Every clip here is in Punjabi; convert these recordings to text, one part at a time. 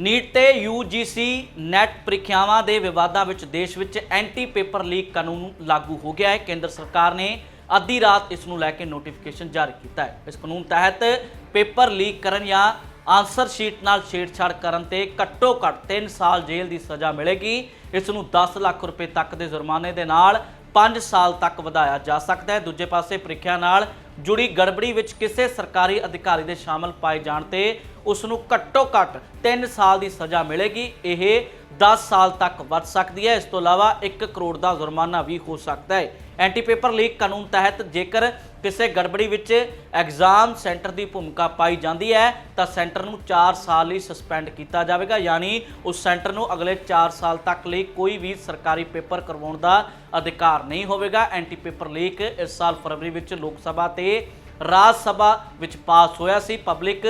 ਨੀਟ ਤੇ UGC ਨੈਟ ਪ੍ਰੀਖਿਆਵਾਂ ਦੇ ਵਿਵਾਦਾਂ ਵਿੱਚ ਦੇਸ਼ ਵਿੱਚ ਐਂਟੀ ਪੇਪਰ ਲੀਕ ਕਾਨੂੰਨ ਲਾਗੂ ਹੋ ਗਿਆ ਹੈ। ਕੇਂਦਰ ਸਰਕਾਰ ਨੇ ਅੱਧੀ ਰਾਤ ਇਸ ਨੂੰ ਲੈ ਕੇ ਨੋਟੀਫਿਕੇਸ਼ਨ ਜਾਰੀ ਕੀਤਾ ਹੈ। ਇਸ ਕਾਨੂੰਨ ਤਹਿਤ ਪੇਪਰ ਲੀਕ ਕਰਨ ਜਾਂ ਆਨਸਰ ਸ਼ੀਟ ਨਾਲ ਛੇੜਛਾੜ ਕਰਨ ਤੇ ਘੱਟੋ ਘੱਟ 3 ਸਾਲ ਜੇਲ੍ਹ ਦੀ ਸਜ਼ਾ ਮਿਲੇਗੀ। ਇਸ ਨੂੰ 10 ਲੱਖ ਰੁਪਏ ਤੱਕ ਦੇ ਜੁਰਮਾਨੇ ਦੇ ਨਾਲ 5 ਸਾਲ ਤੱਕ ਵਧਾਇਆ ਜਾ ਸਕਦਾ ਹੈ। ਦੂਜੇ ਪਾਸੇ ਪ੍ਰੀਖਿਆ ਨਾਲ ਜੁੜੀ ਗੜਬੜੀ ਵਿੱਚ ਕਿਸੇ ਸਰਕਾਰੀ ਅਧਿਕਾਰੀ ਦੇ ਸ਼ਾਮਲ ਪਾਏ ਜਾਣ ਤੇ ਉਸ ਨੂੰ ਘੱਟੋ ਘੱਟ 3 ਸਾਲ ਦੀ ਸਜ਼ਾ ਮਿਲੇਗੀ। ਇਹ 10 ਸਾਲ ਤੱਕ ਵੱਧ ਸਕਦੀ ਹੈ। ਇਸ ਤੋਂ ਇਲਾਵਾ 1 ਕਰੋੜ ਦਾ ਜੁਰਮਾਨਾ ਵੀ ਹੋ ਸਕਦਾ ਹੈ। ਐਂਟੀ ਪੇਪਰ ਲੀਕ ਕਾਨੂੰਨ ਤਹਿਤ ਜੇਕਰ ਕਿਸੇ ਗੜਬੜੀ ਵਿੱਚ ਐਗਜ਼ਾਮ ਸੈਂਟਰ ਦੀ ਭੂਮਿਕਾ ਪਾਈ ਜਾਂਦੀ ਹੈ, ਤਾਂ ਸੈਂਟਰ ਨੂੰ 4 ਸਾਲ ਲਈ ਸਸਪੈਂਡ ਕੀਤਾ ਜਾਵੇਗਾ। ਯਾਨੀ ਉਸ ਸੈਂਟਰ ਨੂੰ ਅਗਲੇ 4 ਸਾਲ ਤੱਕ ਲਈ ਕੋਈ ਵੀ ਸਰਕਾਰੀ ਪੇਪਰ ਕਰਵਾਉਣ ਦਾ ਅਧਿਕਾਰ ਨਹੀਂ ਹੋਵੇਗਾ। ਐਂਟੀ ਪੇਪਰ ਲੀਕ ਇਸ ਸਾਲ ਫਰਵਰੀ ਵਿੱਚ ਲੋਕ ਸਭਾ ਤੇ ਰਾਜ ਸਭਾ ਵਿੱਚ ਪਾਸ ਹੋਇਆ ਸੀ। ਪਬਲਿਕ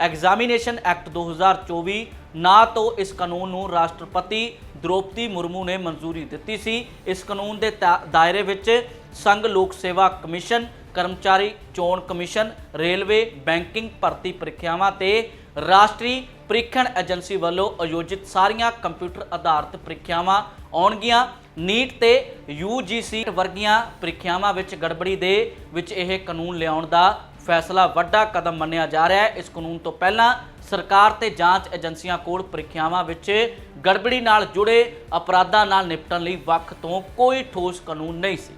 ਐਗਜ਼ਾਮੀਨੇਸ਼ਨ ਐਕਟ 2024 ਨਾ ਤੋਂ ਇਸ ਕਾਨੂੰਨ ਨੂੰ ਰਾਸ਼ਟਰਪਤੀ ਦ੍ਰੋਪਦੀ ਮੁਰਮੂ ਨੇ ਮਨਜ਼ੂਰੀ ਦਿੱਤੀ ਸੀ। ਇਸ ਕਾਨੂੰਨ ਦੇ ਤਾ- ਦਾਇਰੇ ਵਿੱਚ ਸੰਘ ਲੋਕ ਸੇਵਾ ਕਮਿਸ਼ਨ, ਕਰਮਚਾਰੀ ਚੋਣ ਕਮਿਸ਼ਨ, ਰੇਲਵੇ, ਬੈਂਕਿੰਗ ਭਰਤੀ ਪ੍ਰੀਖਿਆਵਾਂ ਤੇ ਰਾਸ਼ਟਰੀ ਪ੍ਰੀਖਣ ਏਜੰਸੀ ਵੱਲੋਂ ਆਯੋਜਿਤ ਸਾਰੀਆਂ ਕੰਪਿਊਟਰ ਆਧਾਰਿਤ ਪ੍ਰੀਖਿਆਵਾਂ ਆਉਣਗੀਆਂ। ਨੀਟ ਤੇ UGC ਵਰਗੀਆਂ ਪ੍ਰੀਖਿਆਵਾਂ ਵਿੱਚ ਗੜਬੜੀ ਦੇ ਵਿੱਚ ਇਹ ਕਾਨੂੰਨ ਲਿਆਉਣ ਦਾ ਫੈਸਲਾ ਵੱਡਾ ਕਦਮ ਮੰਨਿਆ ਜਾ ਰਿਹਾ ਹੈ। ਇਸ ਕਾਨੂੰਨ ਤੋਂ ਪਹਿਲਾਂ ਸਰਕਾਰ ਤੇ ਜਾਂਚ ਏਜੰਸੀਆਂ ਕੋਲ ਪ੍ਰੀਖਿਆਵਾਂ ਵਿੱਚ ਗੜਬੜੀ ਨਾਲ ਜੁੜੇ ਅਪਰਾਧਾਂ ਨਾਲ ਨਿਪਟਣ ਲਈ ਵੱਖ ਤੋਂ ਕੋਈ ਠੋਸ ਕਾਨੂੰਨ ਨਹੀਂ ਸੀ।